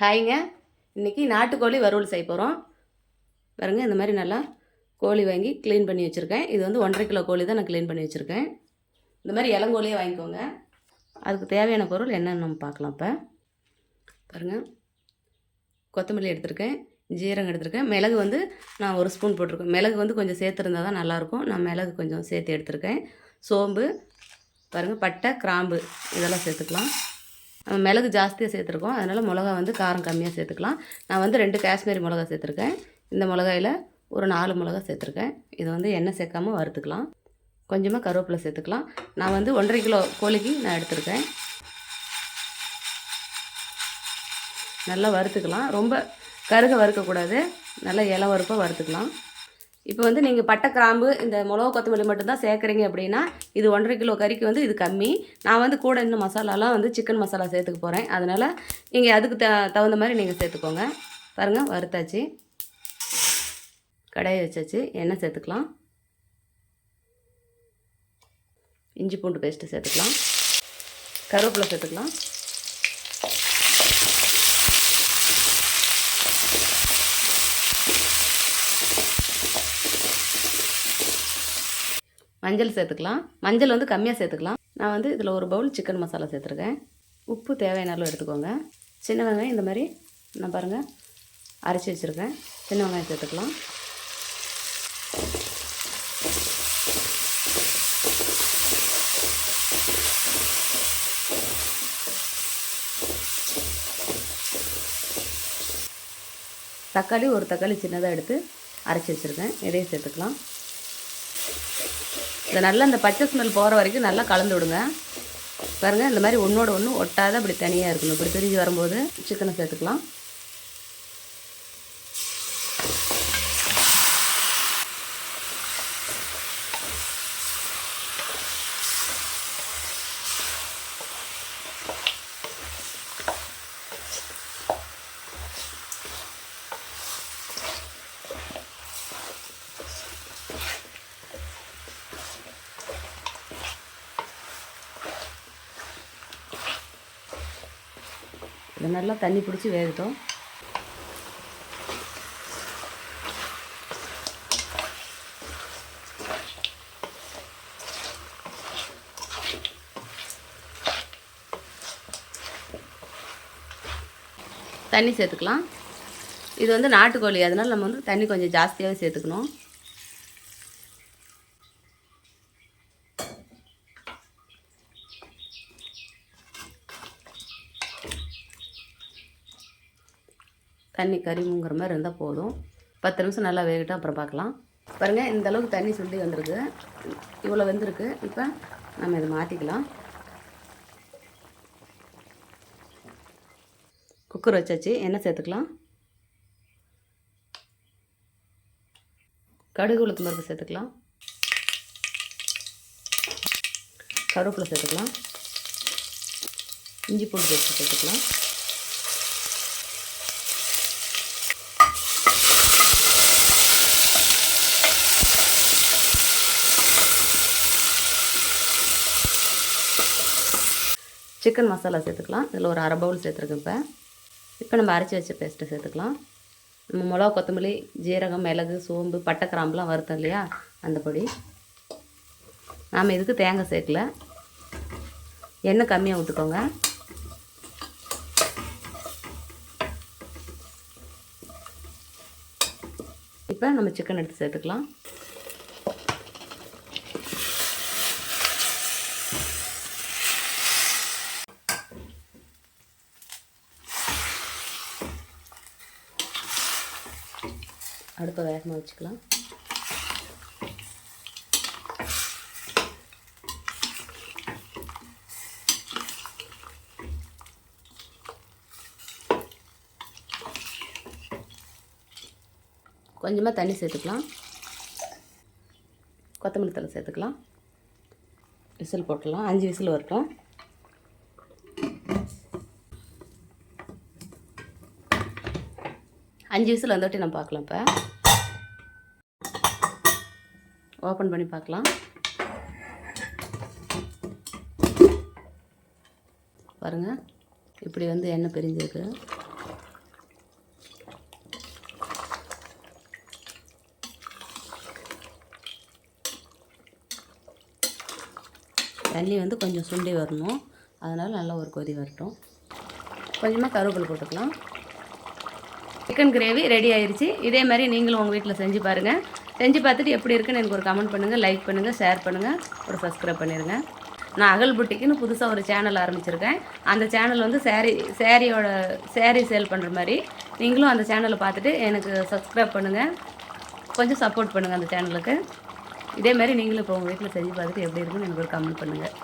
ஹாய்ங்க. இன்றைக்கி நாட்டுக்கோழி வறுவல் செய்ய போகிறோம் பாருங்க இந்த மாதிரி நல்லா கோழி வாங்கி க்ளீன் பண்ணி வச்சுருக்கேன். இது வந்து ஒன்றரை கிலோ கோழி தான் நான் க்ளீன் பண்ணி வச்சுருக்கேன். இந்த மாதிரி இளங்கோழியே வாங்கிக்கோங்க. அதுக்கு தேவையான பொருள் என்னென்னு நம்ம பார்க்கலாம் இப்போ. பாருங்கள் கொத்தமல்லி எடுத்திருக்கேன் ஜீரகம் எடுத்திருக்கேன். மிளகு வந்து நான் ஒரு ஸ்பூன் போட்டிருக்கேன். மிளகு வந்து கொஞ்சம் சேர்த்துருந்தா தான் நல்லாயிருக்கும். நான் மிளகு கொஞ்சம் சேர்த்து எடுத்திருக்கேன். சோம்பு பாருங்கள் பட்டை கிராம்பு இதெல்லாம் சேர்த்துக்கலாம். மிளகு ஜாஸ்தியாக சேர்த்துருக்கோம். அதனால் மிளகா வந்து காரம் கம்மியாக சேர்த்துக்கலாம். நான் வந்து ரெண்டு காஷ்மீரி மிளகா சேர்த்துருக்கேன். இந்த மிளகாயில் ஒரு நாலு மிளகா சேர்த்துருக்கேன். இது வந்து எண்ணெய் சேர்க்காம வறுத்துக்கலாம். கொஞ்சமாக கருவேப்பிலை சேர்த்துக்கலாம். நான் வந்து ஒன்றரை கிலோ கோழிக்கு நான் எடுத்திருக்கேன். நல்லா வறுத்துக்கலாம். ரொம்ப கருக வறுக்கக்கூடாது. நல்லா இலை வறுப்பாக வறுத்துக்கலாம். இப்போ வந்து நீங்கள் பட்டை கிராம்பு இந்த மிளகா கொத்தமல்லி மட்டும்தான் சேர்க்குறீங்க அப்படின்னா இது ஒன்றரை கிலோ கறிக்கு வந்து இது கம்மி. நான் வந்து கூட இன்னும் மசாலாலாம் வந்து சிக்கன் மசாலா சேர்த்துக்க போகிறேன் அதனால் நீங்கள் அதுக்கு த தகுந்த மாதிரி நீங்கள் சேர்த்துக்கோங்க. பாருங்கள் வறுத்தாச்சு. கடையை வச்சாச்சு. எண்ணெய் சேர்த்துக்கலாம். இஞ்சி பூண்டு பேஸ்ட்டு சேர்த்துக்கலாம். கருவேப்பிலை சேர்த்துக்கலாம். மஞ்சள் சேர்த்துக்கலாம். மஞ்சள் வந்து கம்மியாக சேர்த்துக்கலாம். நான் வந்து இதில் ஒரு பவுல் சிக்கன் மசாலா சேர்த்துருக்கேன். உப்பு தேவையான அளவு எடுத்துக்கோங்க. சின்ன வெங்காயம் இந்த மாதிரி நான் பாருங்கள் அரைச்சி வச்சுருக்கேன். சின்ன வெங்காயம் சேர்த்துக்கலாம். தக்காளி ஒரு தக்காளி சின்னதாக எடுத்து அரைச்சி வச்சுருக்கேன். இதையும் சேர்த்துக்கலாம். இதை நல்லா இந்த பச்சை ஸ்மெல் போகிற வரைக்கும் நல்லா கலந்து விடுங்க. பாருங்கள் இந்த மாதிரி ஒன்றோட ஒன்று ஒட்டாத இப்படி தனியாக இருக்கணும். இப்படி பிரிஞ்சு வரும்போது சிக்கனை சேர்த்துக்கலாம். இது நல்லா தண்ணி பிடிச்சி வேகட்டும். தண்ணி சேர்த்துக்கலாம். இது வந்து நாட்டுக்கோழி அதனால் நம்ம வந்து தண்ணி கொஞ்சம் ஜாஸ்தியாகவே சேர்த்துக்கணும். தண்ணி கறிமுங்கிற மாதிரி இருந்தால் போதும். பத்து நிமிஷம் நல்லா வேகட்டும் அப்புறம் பார்க்கலாம். பாருங்கள் இந்த அளவுக்கு தண்ணி சுண்டி வந்திருக்கு. இவ்வளோ வெந்திருக்கு. இப்போ நம்ம இதை மாற்றிக்கலாம் குக்கர் வச்சாச்சு. எண்ணெய் சேர்த்துக்கலாம். கடுகு உளுத்து மருந்து சேர்த்துக்கலாம். கருவேப்பிலை சேர்த்துக்கலாம். இஞ்சி பூண்டு சேர்த்து சேர்த்துக்கலாம். சிக்கன் மசாலா சேர்த்துக்கலாம். இதில் ஒரு அரை பவுல் சேர்த்துருக்கேன் இப்போ. இப்போ நம்ம அரைச்சி வச்ச பேஸ்ட்டை சேர்த்துக்கலாம். நம்ம மிளகா கொத்தமல்லி ஜீரகம் மிளகு சோம்பு பட்டை கிராம்புலாம் வறுத்தோம் இல்லையா? அந்த பொடி. நாம் இதுக்கு தேங்காய் சேர்க்கல. எண்ணெய் கம்மியாக விட்டுக்கோங்க இப்போ நம்ம சிக்கன் எடுத்து சேர்த்துக்கலாம். அடுப்பை வேகமாக வச்சுக்கலாம். கொஞ்சமாக தண்ணி சேர்த்துக்கலாம். கொத்தமல்லி தலை சேர்த்துக்கலாம். விசில் போட்டுடலாம். அஞ்சு விசில் வரட்டும். அஞ்சு விசில் வந்துவிட்டு நம்ம பார்க்கலாம் இப்போ. ஓப்பன் பண்ணி பார்க்கலாம். பாருங்கள் இப்படி வந்து எண்ணெய் பிரிஞ்சிருக்கு. தண்ணி வந்து கொஞ்சம் சுண்டி வரணும். அதனால் நல்லா ஒரு கொதி வரட்டும். கொஞ்சமாக கருவேப்பிலை போட்டுக்கலாம். சிக்கன் கிரேவி ரெடி ஆயிடுச்சு இதே மாதிரி நீங்களும் உங்கள் வீட்டில் செஞ்சு பாருங்கள் செஞ்சு பார்த்துட்டு எப்படி இருக்குன்னு எனக்கு ஒரு கமெண்ட் பண்ணுங்கள் லைக் பண்ணுங்கள் ஷேர் பண்ணுங்கள் ஒரு சப்ஸ்கிரைப் பண்ணிடுங்க நான் அகல் புட்டிக்குன்னு புதுசாக ஒரு சேனல் ஆரம்பிச்சிருக்கேன். அந்த சேனல் வந்து சேரீ சேரீயோட சேரீ சேல் பண்ணுற மாதிரி. நீங்களும் அந்த சேனலை பார்த்துட்டு எனக்கு சப்ஸ்கிரைப் பண்ணுங்கள் கொஞ்சம் சப்போர்ட் பண்ணுங்கள் அந்த சேனலுக்கு இதே மாதிரி நீங்களும் இப்போ உங்கள் வீட்டில் செஞ்சு பார்த்துட்டு எப்படி இருக்குன்னு எனக்கு ஒரு கமெண்ட் பண்ணுங்கள்